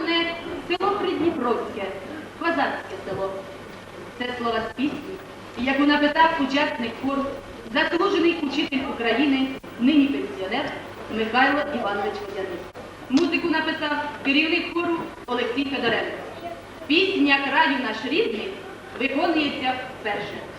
одне село Придніпровське, Козацьке село. Це слова з пісні, яку напитав учасник курс, заслужений учитель України, нині пенсіонер Михайло Іванович Водяник. Музику написав керівник хору Олексій Федоренко. Пісня краю наш рідний виконується вперше.